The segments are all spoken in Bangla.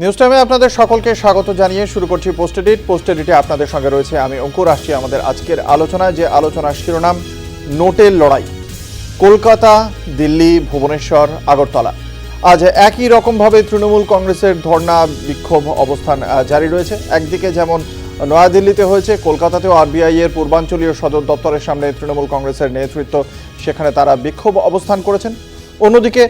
নিউজ টাইমে আপনাদের সকলকে স্বাগত জানিয়ে শুরু করছি পোস্ট এডিট পোস্ট এডিটে আপনাদের সঙ্গে রয়েছে আমি অঙ্কুর, আসছি আমাদের আজকের আলোচনায়। যে আলোচনার শিরোনাম, নোটের লড়াই, কলকাতা, দিল্লি, ভুবনেশ্বর, আগরতলা। আজ একই রকমভাবে তৃণমূল কংগ্রেসের ধর্ণা, বিক্ষোভ অবস্থান জারি রয়েছে। একদিকে যেমন নয়াদিল্লিতে হয়েছে, কলকাতাতেও আরবিআই এর পূর্বাঞ্চলীয় সদর দপ্তরের সামনে তৃণমূল কংগ্রেসের নেতৃত্ব, সেখানে তারা বিক্ষোভ অবস্থান করেছেন। অন্যদিকে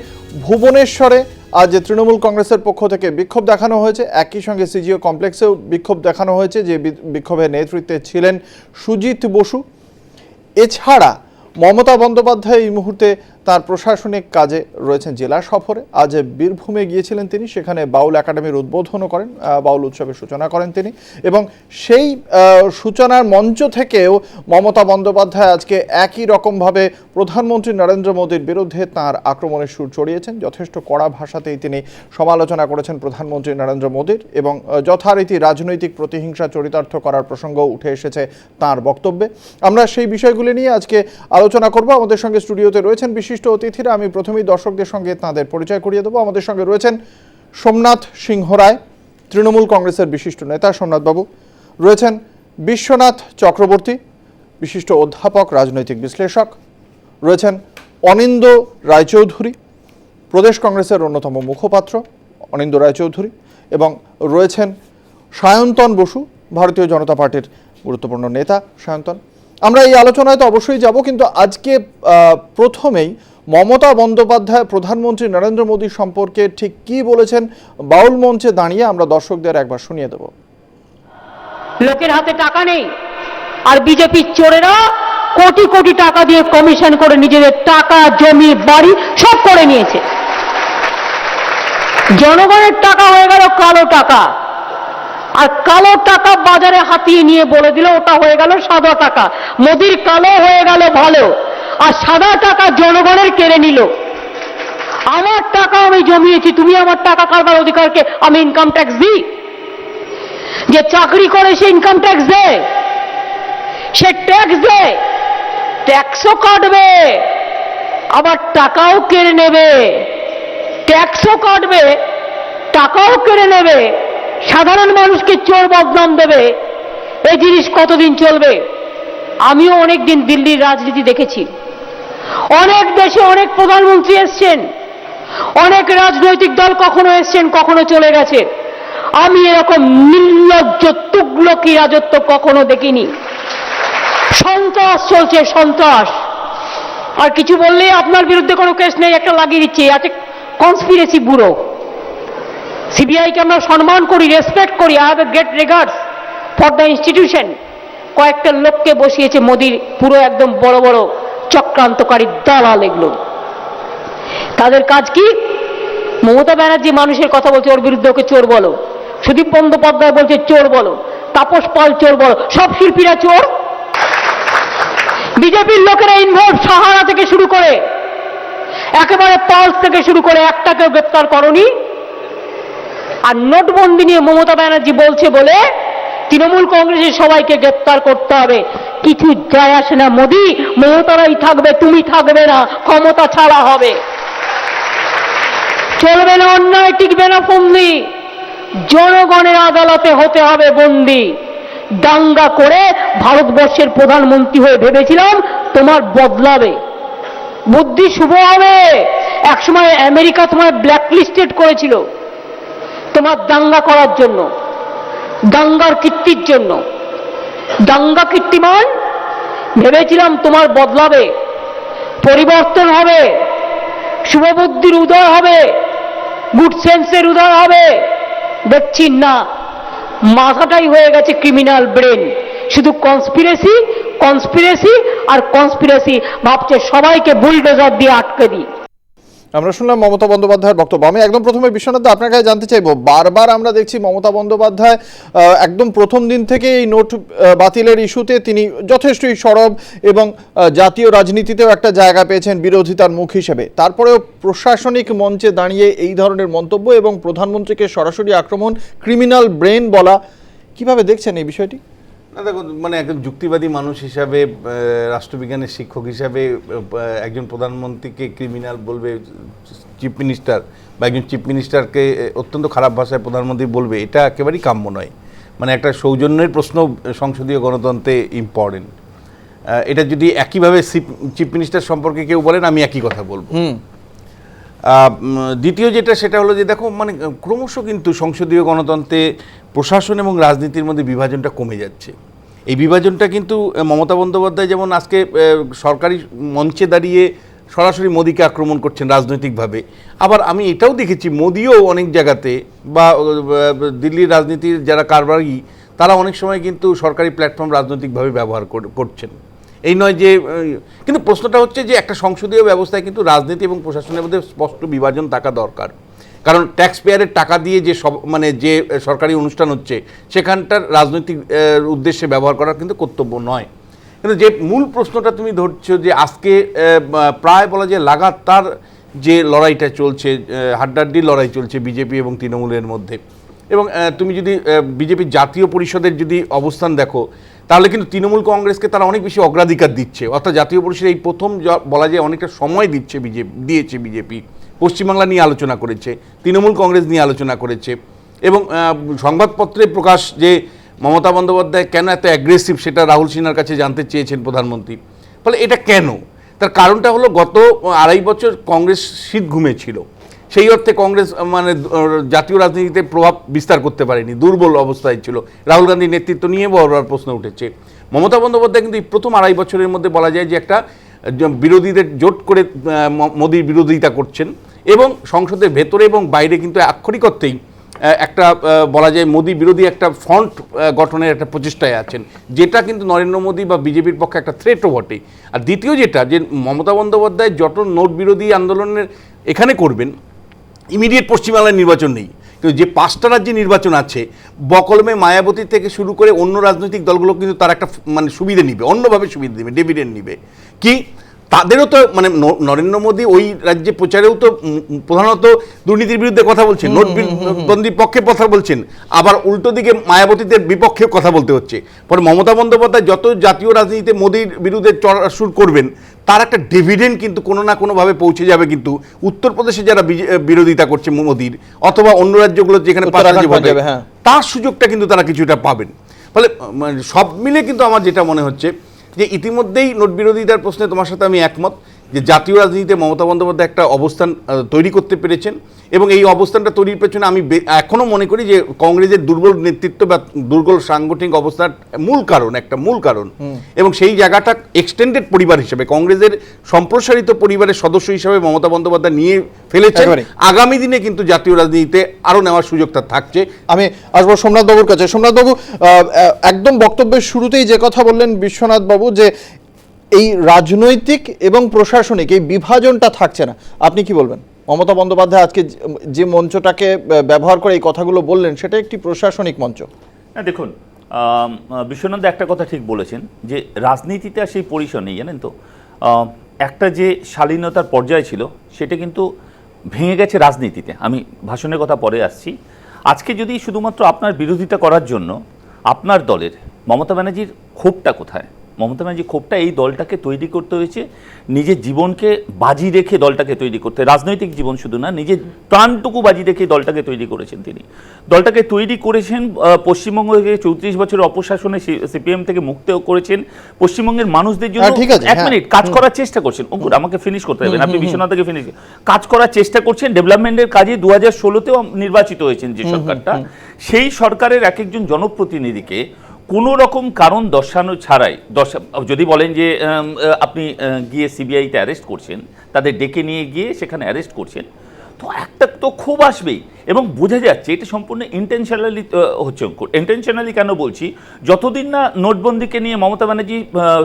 ভুবনেশ্বরে আজ তৃণমূল কংগ্রেসের পক্ষ থেকে বিক্ষোভ দেখানো হয়েছে। একই সঙ্গে সিজিও কমপ্লেক্সেও বিক্ষোভ দেখানো হয়েছে, যে বিক্ষোভের নেতৃত্বে ছিলেন সুজিত বসু। এছাড়া মমতা বন্দ্যোপাধ্যায় এই মুহূর্তে তার প্রশাসনিক কাজে রয়েছেন জেলা সফরে। আজ বীরভূমে গিয়েছিলেন তিনি, সেখানে বাউল একাডেমির উদ্বোধনও করেন বাউল উৎসবের সূচনা করেন তিনি এবং সেই সূচনার মঞ্চ থেকেও মমতা বন্দ্যোপাধ্যায় আজকে একই রকমভাবে প্রধানমন্ত্রী নরেন্দ্র মোদীর বিরুদ্ধে তার আক্রমণের সুর চড়িয়েছেন। যথেষ্ট কড়া ভাষাতেই তিনি সমালোচনা করেছেন প্রধানমন্ত্রী নরেন্দ্র মোদীর এবং যথারীতি রাজনৈতিক প্রতিহিংসা চরিতার্থ করার প্রসঙ্গ উঠে এসেছে তার বক্তব্যে। আমরা সেই বিষয়গুলি নিয়ে আজকে আলোচনা করব। আমাদের সঙ্গে স্টুডিওতে রয়েছেন বিশিষ্ট অতিথিরা আমি প্রথমেই দর্শকদের সঙ্গে তাঁদের পরিচয় করিয়ে দেবো। আমাদের সঙ্গে রয়েছেন সোমনাথ সিংহ রায়, তৃণমূল কংগ্রেসের বিশিষ্ট নেতা। সোমনাথবাবু রয়েছেন বিশ্বনাথ চক্রবর্তী, বিশিষ্ট অধ্যাপক, রাজনৈতিক বিশ্লেষক। রয়েছেন অনিন্দ রায়চৌধুরী, প্রদেশ কংগ্রেসের অন্যতম মুখপাত্র অনিন্দ রায়চৌধুরী এবং রয়েছেন সায়ন্তন বসু, ভারতীয় জনতা পার্টির গুরুত্বপূর্ণ নেতা। সায়ন্তন আমরা এই আলোচনায় তো অবশ্যই যাব, কিন্তু আজকে প্রথমেই মমতা বন্দ্যোপাধ্যায়, প্রধানমন্ত্রী নরেন্দ্র মোদী সম্পর্কে ঠিক কি বলেছেন বাউল মঞ্চে দাঁড়িয়ে আমরা দর্শকদের একবার শুনিয়ে দেব। লোকের হাতে টাকা নেই, আর বিজেপির চোরেরা কোটি কোটি টাকা দিয়ে কমিশন করে নিজেদের টাকা, জমি, বাড়ি সব করে নিয়েছে। জনগণের টাকা হয়ে গেল কালো টাকা। আর কালো টাকা বাজারে হাতিয়ে নিয়ে বলে দিল, ওটা হয়ে গেল সাদা টাকা। মোদির কালো হয়ে গেল ভালো। আর সাদা টাকা জনগণের কেড়ে নিল। আমার টাকা আমি জমিয়েছি, তুমি আমার টাকা কারবার অধিকারকে আমি ইনকাম ট্যাক্স দিই। যে চাকরি করে সে ইনকাম ট্যাক্স দেয়, সে ট্যাক্স দেয় ট্যাক্সও কাটবে, আবার টাকাও কেড়ে নেবে। ট্যাক্সও কাটবে, টাকাও কেড়ে নেবে। সাধারণ মানুষকে চোর বদনাম দেবে। এই জিনিস কতদিন চলবে? আমিও অনেক দিন দিল্লির রাজনীতি দেখেছি। অনেক দেশে অনেক প্রধানমন্ত্রী এসছেন। অনেক রাজনৈতিক দল কখনো এসছেন, কখনো চলে গেছে। আমি এরকম নির্লজ্জ, তুগলকি রাজত্ব কখনো দেখিনি। সন্ত্রাস চলছে, সন্ত্রাস। আর কিছু বললে আপনার বিরুদ্ধে কোনো কেস নেই, একটা লাগিয়ে দিচ্ছে। আছে কনস্পিরেসি ব্যুরো সিবিআইকে আমরা সম্মান করি রেসপেক্ট করি I have a great regards for the institution কয়েকটা লোককে বসিয়েছে মোদির পুরো একদম বড় বড় চক্রান্তকারী দালাল এগুলো। তাদের কাজ কি? মমতা ব্যানার্জি মানুষের কথা বলছে, ওর বিরুদ্ধে ওকে চোর বলো। সুদীপ বন্দ্যোপাধ্যায় বলছে, চোর বলো। তাপস পাল চোর বলো। সব শিল্পীরা চোর। বিজেপির লোকেরা ইনভলভ সাহারা থেকে শুরু করে, একেবারে পালস থেকে শুরু করে একটাকেও গ্রেপ্তার করনি। আর নোটবন্দি নিয়ে মমতা ব্যানার্জি বলছে বলে তৃণমূল কংগ্রেসের সবাইকে গ্রেপ্তার করতে হবে। কিছু যায় আসে না মোদি। মমতারাই থাকবে, তুমি থাকবে না। ক্ষমতা ছাড়া হবে। চলবে না অন্যায়, টিকবে না ফন্দি। জনগণের আদালতে হতে হবে বন্দি। দাঙ্গা করে ভারতবর্ষের প্রধানমন্ত্রী হয়ে ভেবেছিলাম তোমার বদলাবে। বুদ্ধি শুভ হবে। একসময় আমেরিকা তোমায় ব্ল্যাকলিস্টেড করেছিল। তোমার দাঙ্গা করার জন্য, দাঙ্গার কীর্তির জন্য। দাঙ্গা কীর্তিমান ভেবেছিলাম তোমার বদলাবে, পরিবর্তন হবে, শুভবুদ্ধির উদয় হবে গুড সেন্সের উদয় হবে। দেখছি না, মাথাটাই হয়ে গেছে ক্রিমিনাল ব্রেন শুধু কনস্পিরেসি কনস্পিরেসি আর কনস্পিরেসি ভাবছে সবাইকে বুলডোজার দিয়ে আটকে দিই। আমরা শুনলাম মমতা বন্দ্যোপাধ্যায়ের বক্তব্য। আমি একদম প্রথমে বিশ্বনাথ আপনার কাছে জানতে চাইব, বারবার আমরা দেখছি মমতা বন্দ্যোপাধ্যায় একদম প্রথম দিন থেকে এই নোট বাতিলের ইস্যুতে তিনি যথেষ্টই সরব এবং জাতীয় রাজনীতিতেও একটা জায়গা পেয়েছেন বিরোধিতার মুখ হিসেবে। তারপরেও প্রশাসনিক মঞ্চে দাঁড়িয়ে এই ধরনের মন্তব্য এবং প্রধানমন্ত্রীকে সরাসরি আক্রমণ, ক্রিমিনাল ব্রেন বলা, কীভাবে দেখছেন এই বিষয়টি? দেখুন মানে একজন যুক্তিবাদী মানুষ হিসাবে রাষ্ট্রবিজ্ঞানের শিক্ষক হিসাবে একজন প্রধানমন্ত্রীকে ক্রিমিনাল বলবে চিফ মিনিস্টার বা একজন চিফ মিনিস্টারকে অত্যন্ত খারাপ ভাষায় প্রধানমন্ত্রী বলবে এটা একেবারেই কাম্য নয়। মানে একটা সৌজন্যের প্রশ্ন সংসদীয় গণতন্ত্রে ইম্পর্টেন্ট এটা যদি একইভাবে চিফ মিনিস্টার সম্পর্কে কেউ বলেন আমি একই কথা বলব। দ্বিতীয় যেটা সেটা হলো যে দেখো মানে ক্রমশ কিন্তু সংসদীয় গণতন্ত্রে প্রশাসন এবং রাজনীতির মধ্যে বিভাজনটা কমে যাচ্ছে। এই বিভাজনটা কিন্তু মমতা বন্দ্যোপাধ্যায় যেমন আজকে সরকারি মঞ্চে দাঁড়িয়ে সরাসরি মোদীকে আক্রমণ করছেন রাজনৈতিকভাবে। আবার আমি এটাও দেখেছি, মোদিও অনেক জায়গাতে বা দিল্লির রাজনীতির যারা কারবারি, তারা অনেক সময় কিন্তু সরকারি প্ল্যাটফর্ম রাজনৈতিকভাবে ব্যবহার করছেন। এই নয় যে কিন্তু প্রশ্নটা হচ্ছে যে একটা সংসদীয় ব্যবস্থায় কিন্তু রাজনীতি এবং প্রশাসনের মধ্যে স্পষ্ট বিভাজন থাকা দরকার। কারণ ট্যাক্স পেয়ারের টাকা দিয়ে যে সব মানে যে সরকারি অনুষ্ঠান হচ্ছে, সেখানটার রাজনৈতিক উদ্দেশ্যে ব্যবহার করা কিন্তু কর্তব্য নয়। কিন্তু যে মূল প্রশ্নটা তুমি ধরছো যে আজকে প্রায় বলা যায় লাগাতার যে লড়াইটা চলছে হাড্ডাহাড্ডি লড়াই চলছে বিজেপি এবং তৃণমূলের মধ্যে। এবং তুমি যদি বিজেপির জাতীয় পরিষদের যদি অবস্থান দেখো, তাহলে কিন্তু তৃণমূল কংগ্রেসকে তারা অনেক বেশি অগ্রাধিকার দিচ্ছে। অর্থাৎ জাতীয় পরিষদ এই প্রথম বলা যায় অনেকটা সময় দিচ্ছে বিজেপি, দিয়েছে বিজেপি। পশ্চিমবাংলা নিয়ে আলোচনা করেছে, তৃণমূল কংগ্রেস নিয়ে আলোচনা করেছে এবং সংবাদপত্রে প্রকাশ যে মমতা বন্দ্যোপাধ্যায় কেন এত অ্যাগ্রেসিভ সেটা রাহুল সিনহার কাছে জানতে চেয়েছেন প্রধানমন্ত্রী। ফলে এটা কেন? তার কারণটা হলো গত আড়াই বছর কংগ্রেস শীত ঘুমেছিল। সেই অর্থে কংগ্রেস মানে জাতীয় রাজনীতিতে প্রভাব বিস্তার করতে পারেনি, দুর্বল অবস্থায় ছিল। রাহুল গান্ধীর নেতৃত্ব নিয়ে বড় প্রশ্ন উঠেছে। মমতা বন্দ্যোপাধ্যায় কিন্তু এই প্রথম আড়াই বছরের মধ্যে বলা যায় যে একটা বিরোধীদের জোট করে মোদীর বিরোধিতা করছেন। এবং সংসদের ভেতরে এবং বাইরে কিন্তু আক্ষরিক একটা বলা যায় মোদী বিরোধী একটা ফ্রন্ট গঠনের একটা প্রচেষ্টায় আছেন। যেটা কিন্তু নরেন্দ্র মোদী বা বিজেপির পক্ষে একটা থ্রেটও বটে। আর দ্বিতীয় যেটা, যে মমতা বন্দ্যোপাধ্যায় যত নোট বিরোধী আন্দোলনের এখানে করবেন ইমিডিয়েট পশ্চিমবাংলার নির্বাচন নেই। কিন্তু যে পাঁচটা রাজ্যে নির্বাচন আছে, বকলমে মায়াবতী থেকে শুরু করে অন্য রাজনৈতিক দলগুলো কিন্তু তার একটা মানে সুবিধা নিবে, অন্যভাবে সুবিধা নেবে ডেভিডেন্ড নিবে। কি? তাদেরও তো মানে নরেন্দ্র মোদী ওই রাজ্যে প্রচারেও তো প্রধানত দুর্নীতির বিরুদ্ধে কথা বলছেন নোট বন্দির পক্ষে কথা বলছেন আবার উল্টো দিকে মায়াবতীদের বিপক্ষে কথা বলতে হচ্ছে। পরে মমতা বন্দ্যোপাধ্যায় যত জাতীয় রাজনীতিতে মোদীর বিরুদ্ধে চড়া শুরু করবেন তার একটা ডিভিডেন্ড কিন্তু কোনো না কোনোভাবে পৌঁছে যাবে কিন্তু উত্তরপ্রদেশে যারা বিরোধিতা করছে মোদীর অথবা অন্য রাজ্যগুলো যেখানে হ্যাঁ। তার সুযোগটা কিন্তু তারা কিছুটা পাবেন। ফলে মানে সব মিলে কিন্তু আমার যেটা মনে হচ্ছে যে ইতিমধ্যেই নোট বিরোধিতার প্রশ্নে তোমার সাথে আমি একমত। যে জাতীয় রাজনীতিতে মমতা বন্দ্যোপাধ্যায় একটা অবস্থান তৈরি করতে পেরেছেন এবং এই অবস্থানটা তৈরির পেছনে আমি বে- এখনও মনে করি যে কংগ্রেসের দুর্বল নেতৃত্ব বা দুর্বল সাংগঠনিক অবস্থার মূল কারণ একটা মূল কারণ। এবং সেই জায়গাটা এক্সটেন্ডেড পরিবার হিসেবে কংগ্রেসের সম্প্রসারিত পরিবারের সদস্য হিসেবে মমতা বন্দ্যোপাধ্যায় নিয়ে ফেলেছেন। একেবারে। আগামী দিনে কিন্তু জাতীয় রাজনীতিতে আরও নেওয়ার সুযোগটা থাকছে। আমি আসব সোমনাথ বাবুর কাছে। সোমনাথ বাবু আহ, একদম বক্তব্যের শুরুতেই যে কথা বললেন বিশ্বনাথ বাবু যে এই রাজনৈতিক এবং প্রশাসনিক এই বিভাজনটা থাকছে না। আপনি কি বলবেন? মমতা বন্দ্যোপাধ্যায় আজকে যে- মঞ্চটাকে ব্যবহার করে এই কথাগুলো বললেন সেটা একটি প্রশাসনিক মঞ্চ। না দেখুন আম, বিশ্বনাথ একটা কথা ঠিক বলেছেন যে রাজনীতিতে আর সেই পরিসর নেই জানেন তো? একটা যে শালীনতার পর্যায় ছিল সেটা কিন্তু ভেঙে গেছে রাজনীতিতে। আমি ভাষণের কথা পরে আসছি। আজকে যদি শুধুমাত্র আপনার বিরোধিতা করার জন্য আপনার দলের মমতা ব্যানার্জির ক্ষোভটা কোথায়? মমতা ব্যানার্জি ক্ষোভটা এই দলটাকে তৈরি করতে হয়েছে নিজের জীবনকে বাজি রেখে দলটাকে তৈরি করতে রাজনৈতিক জীবন শুধু না নিজের প্রাণটুকু বাজি রেখে দলটাকে তৈরি করেছেন তিনি। দলটাকে তৈরি করেছেন আহ, পশ্চিমবঙ্গকে চৌত্রিশ বছরের অপশাসনে সিপিএম থেকে মুক্ত করেছেন পশ্চিমবঙ্গের মানুষদের জন্য হ্যাঁ, এক হ্যাঁ। মিনিট কাজ করার চেষ্টা করছেন। অঙ্কুর আমাকে ফিনিশ করতে দেবেন আপনি বিশ্বনাথকে ফিনিশ কাজ করার চেষ্টা করছেন ডেভেলপমেন্টের কাজে দু হাজার ষোলোতেও নির্বাচিত হয়েছেন যে সরকারটা। সেই সরকারের এক একজন জনপ্রতিনিধিকে কোনো রকম কারণ দর্শানো ছাড়াই, দর্শা, যদি বলেন যে আপনি গিয়ে সিবিআইতে অ্যারেস্ট করছেন, তাদের ডেকে নিয়ে গিয়ে সেখানে অ্যারেস্ট করছেন, তো একটা তো খুব আসবেই। এবং বোঝা যাচ্ছে এটা সম্পূর্ণ ইন্টেনশনালি হচ্ছে ইন্টেনশনালি কেন বলছি? যতদিন না নোটবন্দিকে নিয়ে মমতা ব্যানার্জি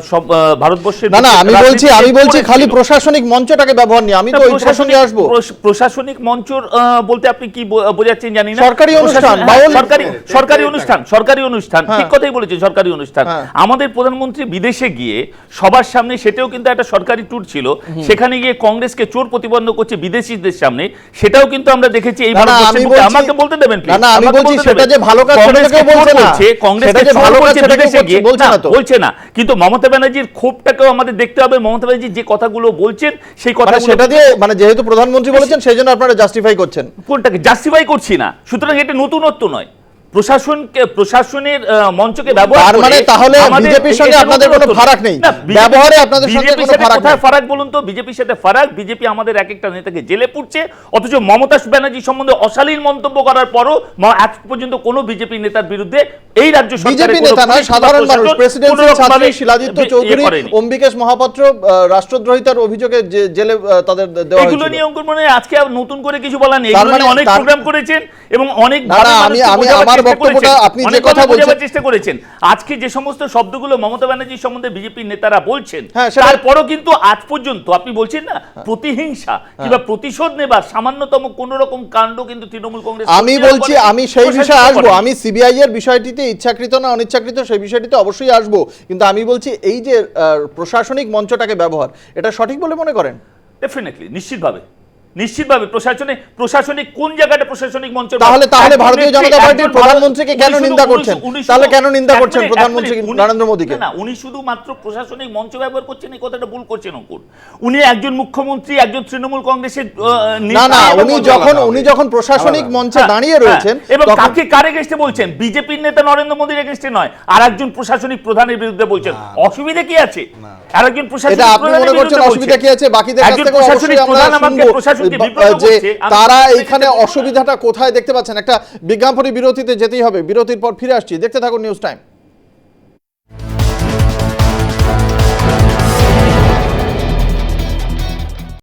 সব ভারতবর্ষের না না আমি বলছি আমি বলছি খালি প্রশাসনিক মঞ্চটাকে ব্যবহার নিয়ে আমি তো ওই প্রসঙ্গে আসব। প্রশাসনিক মঞ্চর আহ, বলতে আপনি কি বোঝাচ্ছেন জানি না। সরকারি অনুষ্ঠান, হ্যাঁ, সরকারি সরকারি অনুষ্ঠান সরকারি অনুষ্ঠান হ্যাঁ। ঠিক কথাই বলেছেন সরকারি অনুষ্ঠান। হ্যাঁ। আমাদের প্রধানমন্ত্রী বিদেশে গিয়ে সবার সামনে সেটাও কিন্তু একটা সরকারি ট্যুর ছিল। সেখানে গিয়ে কংগ্রেসকে চোর প্রতিবন্ধ করছে বিদেশিদের সামনে সেটাও কিন্তু আমরা দেখেছি এই না, আমি আমাকে বলতে দেবেন না, না, আমি বলছি সেটা যে ভালো কাজ বলছে না। কংগ্রেস যে ভালো কাজ বলছে না তো। বলছে না। কিন্তু মমতা ব্যানার্জির ক্ষোভটাকেও আমাদের দেখতে হবে। মমতা ব্যানার্জি যে কথাগুলো বলছেন সেই কথা সেটা দিয়ে মানে যেহেতু প্রধানমন্ত্রী বলেছেন সেই জন্য আপনারা জাস্টিফাই করছেন। কোনটাকে? জাস্টিফাই করছি না। সুতরাং এটা নতুনত্ব নয়। প্রশাসনকে প্রশাসনের মঞ্চকে ব্যবহার করে মানে তাহলে বিজেপির সঙ্গে আপনাদের কোনো ফারাক নেই। ব্যবহারে আপনাদের সঙ্গে কোনো ফারাক কোথায় নেই। ফারাক বলুন তো? বিজেপির সাথে ফারাক বিজেপি আমাদের এক একটা নেতাকে জেলে পুড়ছে অথচ মমতা ব্যানার্জি সম্বন্ধে অশালীন মন্তব্য করার পরও আজ পর্যন্ত কোনো বিজেপি নেতার বিরুদ্ধে এই রাজ্য বিজেপি নেতা নয় সাধারণ মানুষ। প্রেসিডেন্সিয়াল ছাত্রী শিলাদিত্য চৌধুরী অম্বিকেশ মহাপাত্র রাষ্ট্রদ্রোহিতার অভিযোগে জেলে তাদের দেওয়া এগুলো নিয়ে অঙ্কুর মনে আজকে নতুন করে কিছু বলা নেই। মানে- অনেক প্রোগ্রাম করেছেন এবং অনেক আমি- আমি আমার বক্তব্যটা আপনি যে কথা বলছেন- চেষ্টা করেছেন। আজকে যে সমস্ত শব্দগুলো মমতা সম্বন্ধে বিজেপির নেতারা বলছেন হ্যাঁ, তারপরও কিন্তু আজ পর্যন্ত আপনি বলছেন না প্রতিহিংসা কিংবা প্রতিশোধ নেবার সামান্যতম কোন রকম কাণ্ড কিন্তু তৃণমূল কংগ্রেস আমি বলছি আমি সেই বিষয়ে আসব। আমি সিবিআই এর বিষয়টিতে ইচ্ছাকৃত না অনিচ্ছাকৃত সেই বিষয়টিতে অবশ্যই আসব। কিন্তু আমি বলছি এই যে প্রশাসনিক মঞ্চটাকে ব্যবহার এটা সঠিক বলে মনে করেন? ডেফিনেটলি নিশ্চিতভাবে। নিশ্চিতভাবে প্রশাসনে প্রশাসনিক কোন জায়গাটা প্রশাসনিক মঞ্চ তাহলে তাহলে ভারতীয় জনতা পার্টির প্রধানমন্ত্রীকে কেন নিন্দা করছেন? শুধু- শুধু- তাহলে কেন নিন্দা করছেন প্রধানমন্ত্রী নরেন্দ্র মোদীকে? না, উনি শুধুমাত্র প্রশাসনিক মঞ্চ ব্যবহার করছেন এই কথাটা ভুল করছেন অঙ্কুর। উনি একজন মুখ্যমন্ত্রী একজন তৃণমূল কংগ্রেসের না না উনি যখন উনি যখন প্রশাসনিক মঞ্চে হ্যাঁ, দাঁড়িয়ে রয়েছেন হ্যাঁ, এবং কাকে কার এগেস্টে বলছেন? বিজেপির নেতা নরেন্দ্র মোদীর এগেস্টে নয় আর একজন প্রশাসনিক প্রধানের বিরুদ্ধে বলছেন। অসুবিধা কি আছে? আর একজন প্রশাসনিক প্রধানের মনে করছেন বিরুদ্ধে অসুবিধা কি আছে? বাকিদের কাছ থেকে প্রশাসনিক প্রধান আমাকে প্রশাসনকে যে তারা এখানে অসুবিধাটা কোথায় দেখতে পাচ্ছেন? একটা বিজ্ঞাপনী বিরতিতে যেতেই হবে। বিরতির পর ফিরে আসছি। দেখতে থাকুন নিউজ টাইম